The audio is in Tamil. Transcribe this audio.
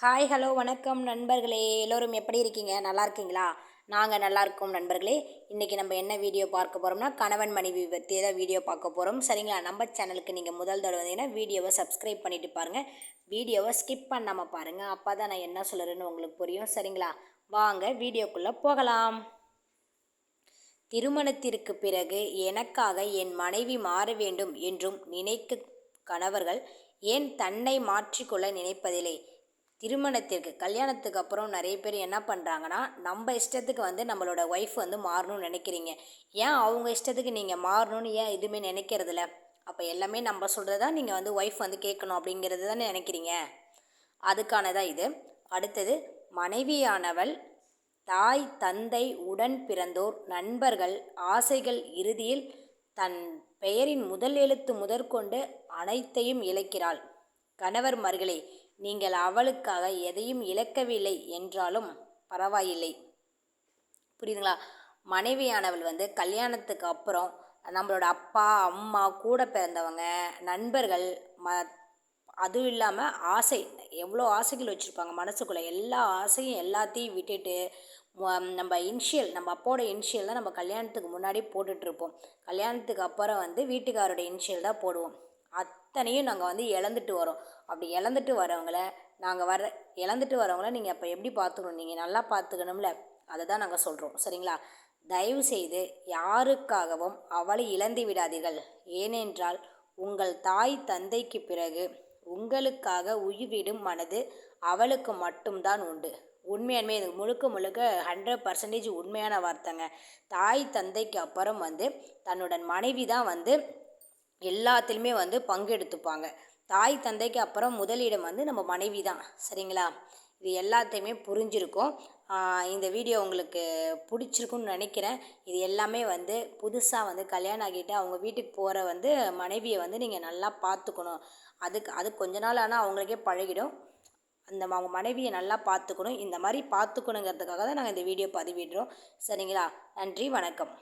ஹாய் ஹலோ வணக்கம் நண்பர்களே. எல்லோரும் எப்படி இருக்கீங்க? நல்லா இருக்கீங்களா? நாங்கள் நல்லா இருக்கோம் நண்பர்களே. இன்றைக்கி நம்ம என்ன வீடியோ பார்க்க போகிறோம்னா கணவன் மனைவி பற்றி தான் வீடியோ பார்க்க போகிறோம் சரிங்களா? நம்ம சேனலுக்கு நீங்கள் முதல் தடவை வந்தீங்கன்னா வீடியோவை சப்ஸ்கிரைப் பண்ணிவிட்டு பாருங்கள் வீடியோவை ஸ்கிப் பண்ணாமல் பாருங்கள் அப்போ தான் நான் என்ன சொல்கிறேன்னு உங்களுக்கு புரியும். சரிங்களா? வாங்க வீடியோக்குள்ளே போகலாம். திருமணத்திற்கு பிறகு எனக்காக என் மனைவி மாற வேண்டும் என்றும் நினைக்க கணவர்கள் ஏன் தன்னை மாற்றிக்கொள்ள நினைப்பதில்லை? திருமணத்திற்கு கல்யாணத்துக்கு அப்புறம் நிறைய பேர் என்ன பண்ணுறாங்கன்னா நம்ம இஷ்டத்துக்கு வந்து நம்மளோட ஒய்ஃப் வந்து மாறணும்னு நினைக்கிறீங்க. ஏன் அவங்க இஷ்டத்துக்கு நீங்கள் மாறணும்னு ஏன் எதுவுமே நினைக்கிறதில்ல? அப்போ எல்லாமே நம்ம சொல்கிறதா நீங்கள் வந்து ஒய்ஃப் வந்து கேட்கணும் அப்படிங்கிறது தானே நினைக்கிறீங்க? அதுக்கானதான் இது. அடுத்தது மனைவியானவள் தாய் தந்தை உடன் பிறந்தோர் நண்பர்கள் ஆசைகள் இறுதியில் தன் பெயரின் முதல் எழுத்து முதற்கொண்டு அனைத்தையும் இழைக்கிறாள். கணவர் மருகளே நீங்கள் அவளுக்காக எதையும் இழக்கவில்லை என்றாலும் பரவாயில்லை. புரியுதுங்களா? மனைவியானவள் வந்து கல்யாணத்துக்கு அப்புறம் நம்மளோட அப்பா அம்மா கூட பிறந்தவங்க நண்பர்கள் ம அதுவும் இல்லாமல் ஆசை. எவ்வளோ ஆசைகள் வச்சுருப்பாங்க மனசுக்குள்ளே. எல்லா ஆசையும் எல்லாத்தையும் விட்டுட்டு நம்ம இன்ஷியல் நம்ம அப்போட இன்ஷியல் தான் நம்ம கல்யாணத்துக்கு முன்னாடி போட்டுட்ருப்போம் கல்யாணத்துக்கு அப்புறம் வந்து வீட்டுக்காரோட இன்ஷியல் தான் போடுவோம். அத்தனையும் நாங்கள் வந்து இழந்துட்டு வரோம். அப்படி இழந்துட்டு வரவங்கள நாங்கள் வர இழந்துட்டு வரவங்கள நீங்கள் அப்போ எப்படி பார்த்துக்கணும் நீங்கள் நல்லா பார்த்துக்கணும்ல அதை தான் நாங்கள் சொல்கிறோம் சரிங்களா? தயவு செய்து யாருக்காகவும் அவளை இழந்து விடாதீர்கள். ஏனென்றால் உங்கள் தாய் தந்தைக்கு பிறகு உங்களுக்காக உயிர்விடும் மனது அவளுக்கு மட்டும்தான் உண்டு. உண்மையானமே இது முழுக்க முழுக்க ஹண்ட்ரட் பர்சன்டேஜ் உண்மையான வார்த்தைங்க. தாய் தந்தைக்கு அப்புறம் வந்து தன்னுடன் மனைவி தான் வந்து எல்லாத்துலேயுமே வந்து பங்கெடுத்துப்பாங்க தாய் தந்தைக்கு அப்புறம் முதலிடம் வந்து நம்ம மனைவி தான். சரிங்களா? இது எல்லாத்தையுமே புரிஞ்சிருக்கும். இந்த வீடியோ உங்களுக்கு பிடிச்சிருக்குன்னு நினைக்கிறேன். இது எல்லாமே வந்து புதுசாக வந்து கல்யாணம் ஆகிட்டு அவங்க வீட்டுக்கு போகிற வந்து மனைவியை வந்து நீங்கள் நல்லா பார்த்துக்கணும். அதுக்கு அது கொஞ்ச நாள் ஆனால் அவங்களுக்கே பழகிடும். அந்த அவங்க மனைவியை நல்லா பார்த்துக்கணும். இந்த மாதிரி பார்த்துக்கணுங்கிறதுக்காக தான் நாங்கள் இந்த வீடியோ பதிவிடுறோம். சரிங்களா? நன்றி வணக்கம்.